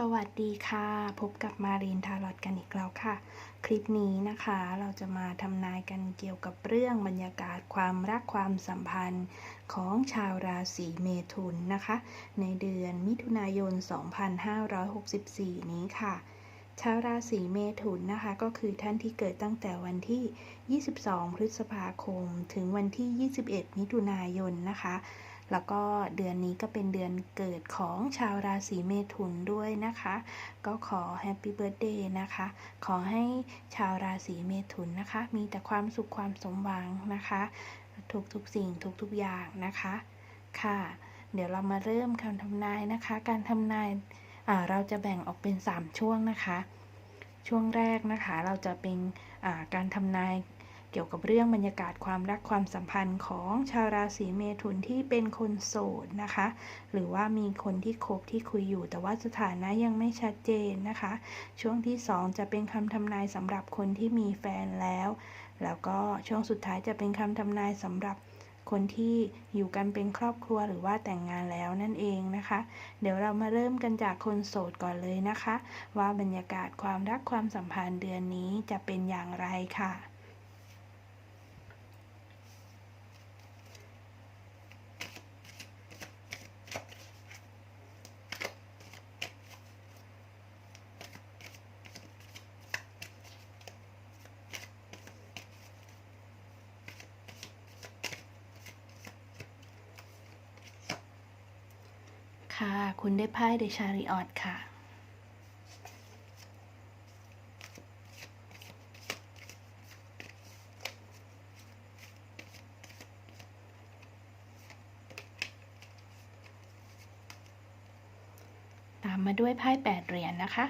สวัสดีค่ะ พบกับมารีนทารอตกันอีกแล้วค่ะ คลิปนี้นะคะเราจะมาทำนายกันเกี่ยวกับเรื่องบรรยากาศความรักความสัมพันธ์ของชาวราศีเมถุนนะคะ ในเดือนมิถุนายน 2564 นี้ค่ะ ชาวราศีเมถุนนะคะ ก็คือท่านที่เกิดตั้งแต่วันที่ 22 พฤษภาคม ถึงวันที่ 21 มิถุนายนนะคะ แล้วก็เดือนนี้ก็เป็นเดือนเกิดของชาวราศีเมถุนด้วยนะคะ ก็ขอแฮปปี้เบิร์ดเดย์นะคะ ขอให้ชาวราศีเมถุนนะคะ มีแต่ความสุขความสมหวังนะคะ ทุกทุกสิ่งทุกทุกอย่างนะคะ ค่ะ เดี๋ยวเรามาเริ่มคำทำนายนะคะ การทำนายเราจะแบ่งออกเป็น 3 ช่วงนะคะ ช่วงแรกนะคะ เราจะเป็นการทำนาย เกี่ยวกับเรื่องบรรยากาศความรักความสัมพันธ์ของชาวราศีเมถุนที่เป็นคนโสดนะคะ หรือว่ามีคนที่คบที่คุยอยู่ แต่ว่าสถานะยังไม่ชัดเจนนะคะ ช่วงที่ 2 จะเป็นคำทำนายสำหรับคนที่มีแฟนแล้ว แล้วก็ช่วงสุดท้ายจะเป็นคำทำนายสำหรับคนที่อยู่กันเป็นครอบครัวหรือว่าแต่งงานแล้วนั่นเองนะคะ เดี๋ยวเรามาเริ่มกันจากคนโสดก่อนเลยนะคะ ว่าบรรยากาศความรักความสัมพันธ์เดือนนี้จะเป็นอย่างไรค่ะ ค่ะ คุณได้ไพ่เดชาริออตค่ะตามมาด้วยไพ่แปดเหรียญนนะคะ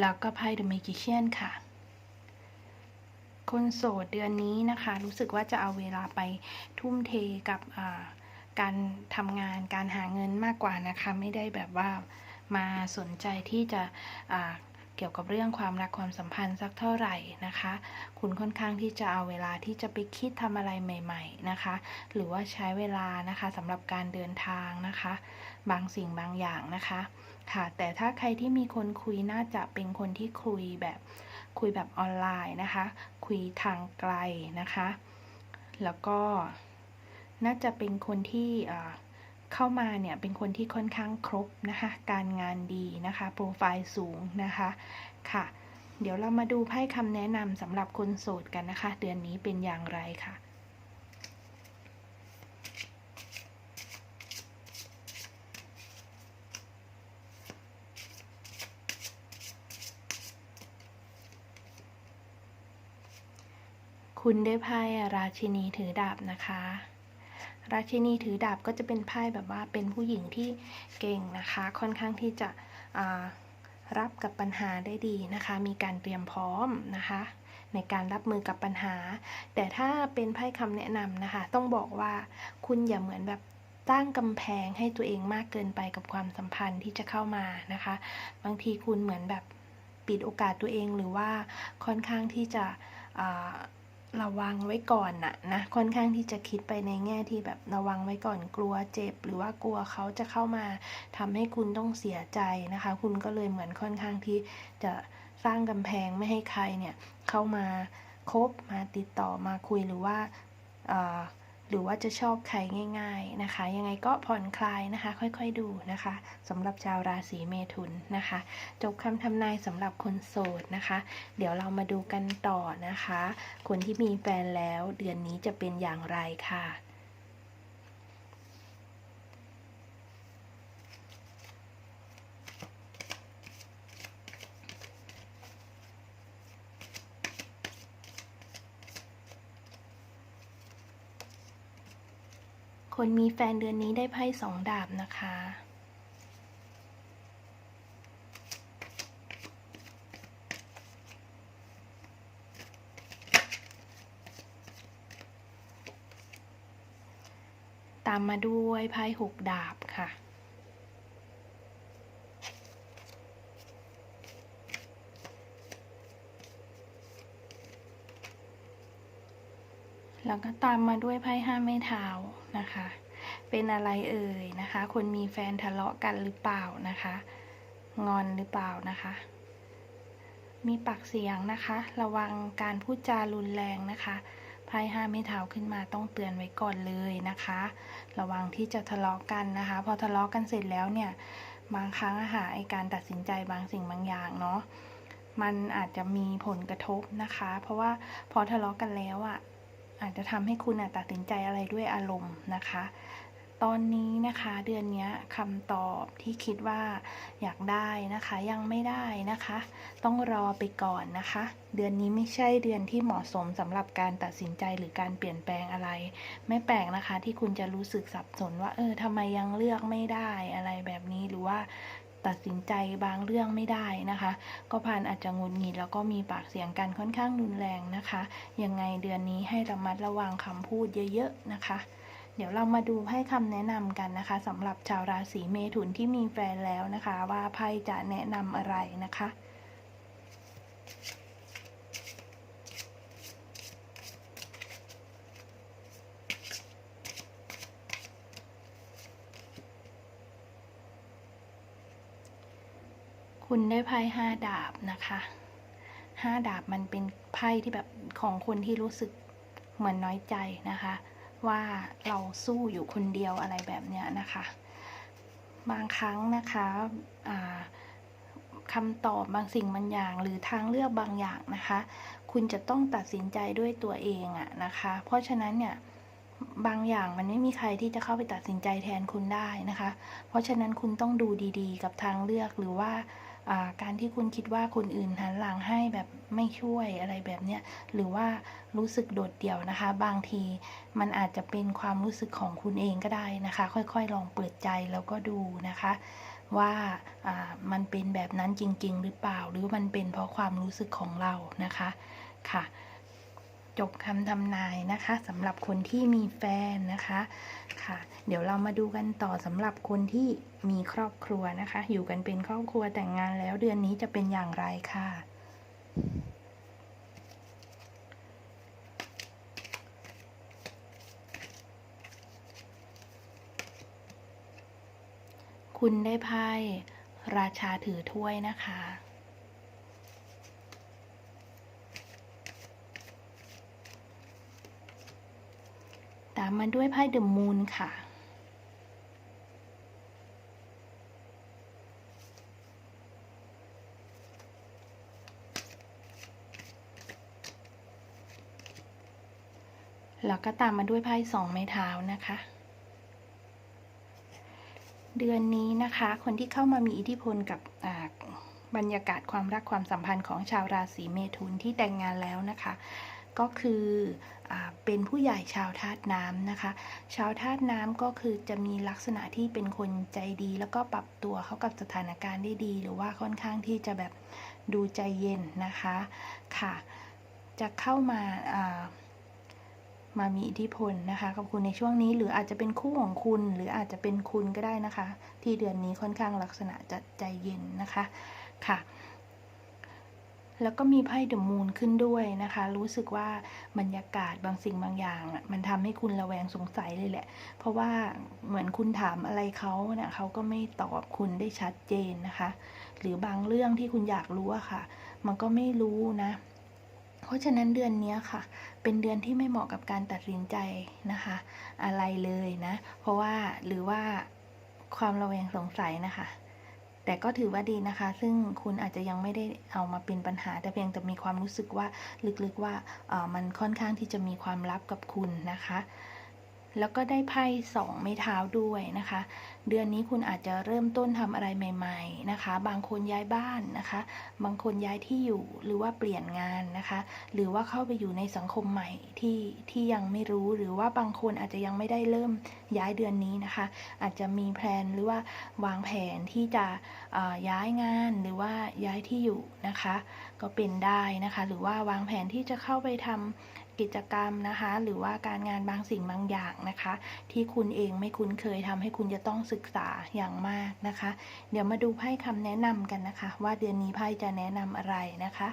แล้วก็ไพ่ The Magician ค่ะ คนโสดเดือนนี้นะคะ รู้สึกว่าจะเอาเวลาไปทุ่มเทกับการทำงานการหาเงินมากกว่านะคะ ไม่ได้แบบว่ามาสนใจที่จะเกี่ยวกับเรื่องความรักความสัมพันธ์สักเท่าไหร่นะคะ คุณค่อนข้างที่จะเอาเวลาที่จะไปคิดทำอะไรใหม่ ๆนะคะ หรือว่าใช้เวลานะคะสำหรับการเดินทางนะคะ บางสิ่งบางอย่างนะคะ ค่ะ แต่ถ้าใครที่มีคนคุยน่าจะเป็นคนที่คุยแบบคุยแบบออนไลน์นะคะ คุยทางไกลนะคะ แล้วก็น่าจะเป็นคนที่เข้ามาเนี่ยเป็นคนที่ค่อนข้างครบนะคะ การงานดีนะคะ โปรไฟล์สูงนะคะค่ะ เดี๋ยวเรามาดูไพ่คำแนะนำสำหรับคนโสดกันนะคะ เดือนนี้เป็นอย่างไรค่ะ คุณได้ไพ่ราชินีถือดาบนะคะ ราชินีถือดาบก็จะเป็นไพ่แบบว่าเป็นผู้หญิงที่เก่งนะคะ ค่อนข้างที่จะรับกับปัญหาได้ดีนะคะ มีการเตรียมพร้อมนะคะ ในการรับมือกับปัญหา แต่ถ้าเป็นไพ่คำแนะนำนะคะ ต้องบอกว่าคุณอย่าเหมือนแบบตั้งกำแพงให้ตัวเองมากเกินไปกับความสัมพันธ์ที่จะเข้ามานะคะ บางทีคุณเหมือนแบบปิดโอกาสตัวเองหรือว่าค่อนข้างที่จะ ระวังไว้ก่อนน่ะนะค่อนข้างที่จะคิดไปในแง่ที่แบบระวังไว้ก่อนกลัวเจ็บ หรือว่ากลัวเขาจะเข้ามาทำให้คุณต้องเสียใจนะคะ คุณก็เลยเหมือนค่อนข้างที่จะสร้างกำแพงไม่ให้ใครเนี่ยเข้ามาคบมาติดต่อมาคุยหรือว่า หรือว่าจะชอบใครง่าย ๆนะคะ ยังไงก็ผ่อนคลายนะคะ ค่อยๆดูนะคะสำหรับชาวราศีเมถุนนะคะ จบคำทำนายสำหรับคนโสดนะคะ เดี๋ยวเรามาดูกันต่อนะคะ คนที่มีแฟนแล้วเดือนนี้จะเป็นอย่างไรค่ะ คนมีแฟนเดือนนี้ได้ไพ่สองดาบนะคะ ตามมาด้วยไพ่หกดาบค่ะ แล้วก็ตามมาด้วยไพ่ห้าไม้เท้านะคะ เป็นอะไรเอ่ยนะคะ คนมีแฟนทะเลาะกันหรือเปล่านะคะ งอนหรือเปล่านะคะ มีปากเสียงนะคะ ระวังการพูดจารุนแรงนะคะไพ่ห้าไม้เท้าขึ้นมาต้องเตือนไว้ก่อนเลยนะคะ ระวังที่จะทะเลาะกันนะคะ พอทะเลาะกันเสร็จแล้วเนี่ยบางครั้งอะค่ะไอการตัดสินใจบางสิ่งบางอย่างเนาะมันอาจจะมีผลกระทบนะคะ เพราะว่าพอทะเลาะกันแล้วอะ อาจจะทำให้คุณตัดสินใจอะไรด้วยอารมณ์นะคะ ตอนนี้นะคะเดือนนี้คำตอบที่คิดว่าอยากได้นะคะยังไม่ได้นะคะ ต้องรอไปก่อนนะคะ เดือนนี้ไม่ใช่เดือนที่เหมาะสมสำหรับการตัดสินใจหรือการเปลี่ยนแปลงอะไร ไม่แปลกนะคะที่คุณจะรู้สึกสับสนว่าเออทำไมยังเลือกไม่ได้อะไรแบบนี้หรือว่า ตัดสินใจบางเรื่องไม่ได้นะคะ ก็ผ่านอาจจะงุนหงิดแล้วก็มีปากเสียงกันค่อนข้างรุนแรงนะคะ ยังไงเดือนนี้ให้ระมัดระวังคำพูดเยอะๆนะคะเดี๋ยวเรามาดูให้คำแนะนำกันนะคะสำหรับชาวราศีเมถุนที่มีแฟนแล้วนะคะ ว่าไพ่จะแนะนำอะไรนะคะ คุณได้ไพ่ห้าดาบนะคะห้าดาบมันเป็นไพ่ที่แบบของคนที่รู้สึกเหมือนน้อยใจนะคะ ว่าเราสู้อยู่คนเดียวอะไรแบบเนี้ยนะคะ บางครั้งนะคะอ่าคำตอบบางสิ่งบางอย่าง หรือทางเลือกบางอย่างนะคะ คุณจะต้องตัดสินใจด้วยตัวเองอะนะคะ เพราะฉะนั้นเนี่ยบางอย่างมันไม่มีใครที่จะเข้าไปตัดสินใจแทนคุณได้นะคะ เพราะฉะนั้นคุณต้องดูดีๆ กับทางเลือกหรือว่า การที่คุณคิดว่าคนอื่นหันหลังให้แบบไม่ช่วยอะไรแบบเนี้ยหรือว่ารู้สึกโดดเดี่ยวนะคะ บางทีมันอาจจะเป็นความรู้สึกของคุณเองก็ได้นะคะ ค่อยๆ ลองเปิดใจแล้วก็ดูนะคะว่าอ่ามันเป็นแบบนั้นจริง ๆ หรือเปล่า หรือมันเป็นเพราะความรู้สึกของเรานะคะค่ะ จบคำทำนายนะคะสำหรับคนที่มีแฟนนะคะค่ะ เดี๋ยวเรามาดูกันต่อสำหรับคนที่มีครอบครัวนะคะ อยู่กันเป็นครอบครัวแต่งงานแล้วเดือนนี้จะเป็นอย่างไรค่ะคุณได้ไพ่ราชาถือถ้วยนะคะามมาด้วยไพ่เดอะมูนค่ะ แล้วก็ตามมาด้วยไพ่สองไม้เท้านะคะ เดือนนี้นะคะ คนที่เข้ามามีอิทธิพลกับบรรยากาศความรักความสัมพันธ์ของชาวราศีเมถุนที่แต่งงานแล้วนะคะ ก็คืออเป็นผู้ใหญ่ชาวธาตุน้ำนะคะ ชาวธาตุน้ำก็คือจะมีลักษณะที่เป็นคนใจดี แล้วก็ปรับตัวเข้ากับสถานการณ์ได้ดี หรือว่าค่อนข้างที่จะแบบดูใจเย็นนะคะค่ะ จะเข้ามาามามีอิทธิพลนะคะกับคุณในช่วงนี้ หรืออาจจะเป็นคู่ของคุณ หรืออาจจะเป็นคุณก็ได้นะคะ ที่เดือนนี้ค่อนข้างลักษณะจะใจเย็นนะคะค่ะ แล้วก็มีไพ่เดอะมูนขึ้นด้วยนะคะ รู้สึกว่าบรรยากาศบางสิ่งบางอย่างอะมันทำให้คุณระแวงสงสัยเลยแหละ เพราะว่าเหมือนคุณถามอะไรเขาเนี่ยเขาก็ไม่ตอบคุณได้ชัดเจนนะคะ หรือบางเรื่องที่คุณอยากรู้อะค่ะ มันก็ไม่รู้นะ เพราะฉะนั้นเดือนนี้ค่ะ เป็นเดือนที่ไม่เหมาะกับการตัดสินใจนะคะ อะไรเลยนะ เพราะว่าหรือว่าความระแวงสงสัยนะคะ แต่ก็ถือว่าดีนะคะ ซึ่งคุณอาจจะยังไม่ได้เอามาเป็นปัญหา แต่เพียงแต่มีความรู้สึกว่าลึกๆว่ามันค่อนข้างที่จะมีความลับกับคุณนะคะ แล้วก็ได้ไพ่สองไม้เท้าด้วยนะคะ เดือนนี้คุณอาจจะเริ่มต้นทำอะไรใหม่ ๆนะคะ บางคนย้ายบ้านนะคะ บางคนย้ายที่อยู่หรือว่าเปลี่ยนงานนะคะ หรือว่าเข้าไปอยู่ในสังคมใหม่ที่ที่ยังไม่รู้หรือว่าบางคนอาจจะยังไม่ได้เริ่มย้ายเดือนนี้นะคะ อาจจะมีแพลนหรือว่าวางแผนที่จะอ่อย้ายงานหรือว่าย้ายที่อยู่นะคะ ก็เป็นได้นะคะ หรือว่าวางแผนที่จะเข้าไปทำ กิจกรรมนะคะ หรือว่าการงานบางสิ่งบางอย่างนะคะ ที่คุณเองไม่คุ้นเคยทำให้คุณจะต้องศึกษาอย่างมากนะคะ เดี๋ยวมาดูไพ่คำแนะนำกันนะคะ ว่าเดือนนี้ไพ่จะแนะนำอะไรนะคะ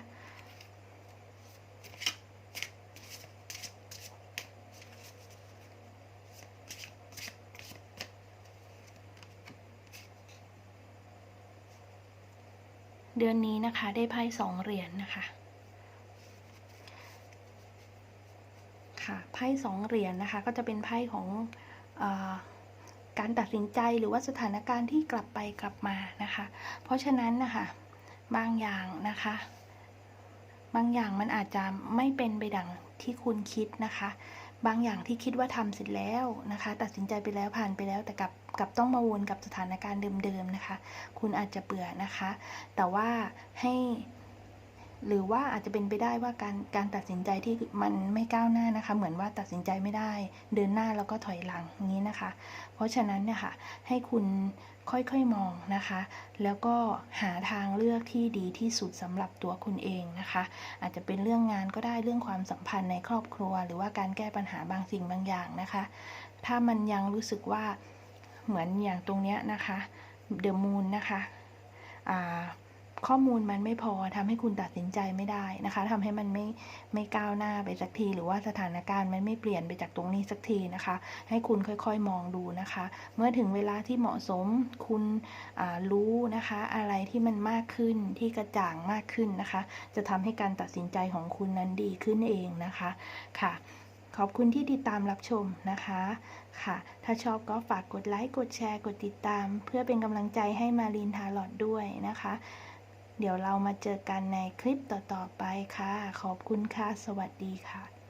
เดือนนี้นะคะได้ไพ่สองเหรียญนนะคะ ค่ะไพ่สองเหรียญนะคะ ก็จะเป็นไพ่ของอการตัดสินใจหรือว่าสถานการณ์ที่กลับไปกลับมานะคะ เพราะฉะนั้นนะคะบางอย่างนะคะ บางอย่างมันอาจจะไม่เป็นไปดังที่คุณคิดนะคะ บางอย่างที่คิดว่าทำเสร็จแล้วนะคะ ตัดสินใจไปแล้วผ่านไปแล้วแต่กลับกลับต้องมาวนกับสถานการณ์เดิมๆนะคะ คุณอาจจะเบื่อนะคะ แต่ว่าให้ หรือว่าอาจจะเป็นไปได้ว่าการการตัดสินใจที่มันไม่ก้าวหน้านะคะ เหมือนว่าตัดสินใจไม่ได้ เดินหน้าแล้วก็ถอยหลังอย่างนี้นะคะ เพราะฉะนั้นเนี่ยค่ะให้คุณค่อยๆมองนะคะ แล้วก็หาทางเลือกที่ดีที่สุดสำหรับตัวคุณเองนะคะ อาจจะเป็นเรื่องงานก็ได้เรื่องความสัมพันธ์ในครอบครัว หรือว่าการแก้ปัญหาบางสิ่งบางอย่างนะคะ ถ้ามันยังรู้สึกว่าเหมือนอย่างตรงเนี้ยนะคะเดอะมูนนะคะอ่า ข้อมูลมันไม่พอทำให้คุณตัดสินใจไม่ได้นะคะทำให้มันไม่ไม่ก้าวหน้าไปสักที หรือว่าสถานการณ์มันไม่เปลี่ยนไปจากตรงนี้สักทีนะคะ ให้คุณค่อยๆมองดูนะคะ เมื่อถึงเวลาที่เหมาะสมคุณรู้นะคะ อะไรที่มันมากขึ้นที่กระจ่างมากขึ้นนะคะ จะทำให้การตัดสินใจของคุณนั้นดีขึ้นเองนะคะค่ะขอบคุณที่ติดตามรับชมนะคะค่ะ ถ้าชอบก็ฝากกดไลค์ กดแชร์ กดติดตาม เพื่อเป็นกำลังใจให้มารีนทาร์ลอดด้วยนะคะ เดี๋ยวเรามาเจอกันในคลิปต่อๆไปค่ะ ขอบคุณค่ะ สวัสดีค่ะ